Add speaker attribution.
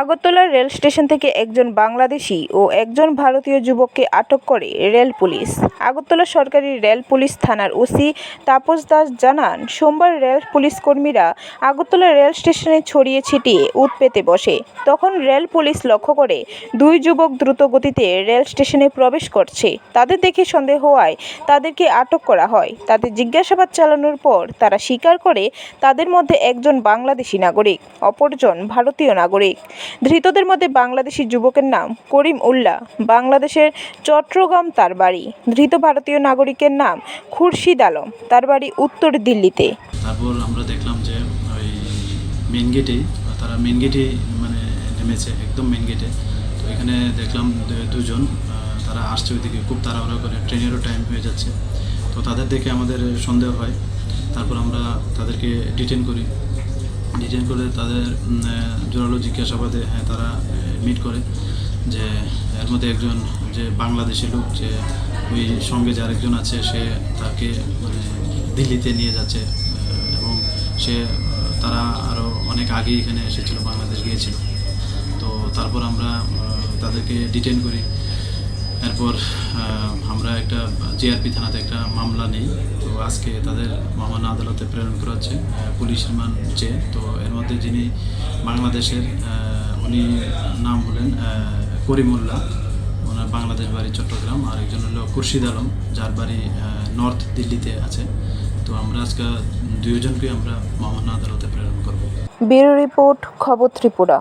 Speaker 1: Agartala rail station থেকে একজন বাংলাদেশি ও একজন ভারতীয় যুবককে আটক করে রেল পুলিশ। আগরতলা সরকারি রেল পুলিশ থানার ওসি তাপস দাস জানান, সোমবার রেল পুলিশ কর্মীরা আগরতলা রেল স্টেশনে ছড়িয়ে ছিটিয়ে উৎ পেতে বসে। তখন রেল পুলিশ লক্ষ্য করে দুই যুবক দ্রুত গতিতে রেল স্টেশনে প্রবেশ করছে। তাদের দেখে সন্দেহ হওয়ায় তাদেরকে আটক করা হয়। তাদের জিজ্ঞাসাবাদ চালানোর পর তারা স্বীকার করে তাদের মধ্যে একজন বাংলাদেশি নাগরিক, অপরজন ভারতীয় নাগরিক। ধৃতদের মধ্যে বাংলাদেশি যুবকের নাম করিম উল্লাহ, বাংলাদেশের চট্টগ্রাম তার বাড়ি। ধৃত ভারতীয় নাগরিকের নাম খুরশিদ আলম, তার বাড়ি উত্তর দিল্লিতে।
Speaker 2: তারপর আমরা দেখলাম যে ওই মেন গেটেই তারা মেন গেটে মানে নেমেছে, একদম মেন গেটে তো এখানে দেখলাম দুজন তারা আসছে ওইদিকে, খুব তাড়াহুড়া করে, ট্রেনেরও টাইম হয়ে যাচ্ছে। তো তাদের দেখে আমাদের সন্দেহ হয়। তারপর আমরা তাদেরকে ডিটেন করি। ডিটেন করে তাদের জোরালো জিজ্ঞাসাবাদে হ্যাঁ তারা মিট করে যে এর মধ্যে একজন যে বাংলাদেশি লোক যে ওই সঙ্গে যে আরেকজন আছে, সে তাকে মানে দিল্লিতে নিয়ে যাচ্ছে এবং সে তারা আরও অনেক আগে এখানে এসেছিল, বাংলাদেশ গিয়েছিল। তো তারপর আমরা তাদেরকে ডিটেন করি। এরপর আমরা একটা জিআরপি থানাতে একটা মামলা নিই। আজকে তাদের মামলা আদালতে প্রেরণ করা হচ্ছে পুলিশ রিমান্ড চেয়ে। তো এর মধ্যে যিনি বাংলাদেশের উনি নাম হলেন আহ, করিমুল্লাহ। ওনার বাংলাদেশ বাড়ি চট্টগ্রাম আর একজন হলো খুরশিদ আলম যার বাড়ি নর্থ দিল্লিতে আছে। তো আমরা আজকে দুইজনকে আমরা মামলা আদালতে প্রেরণ করব।
Speaker 1: ব্যুরো রিপোর্ট খবর ত্রিপুরা।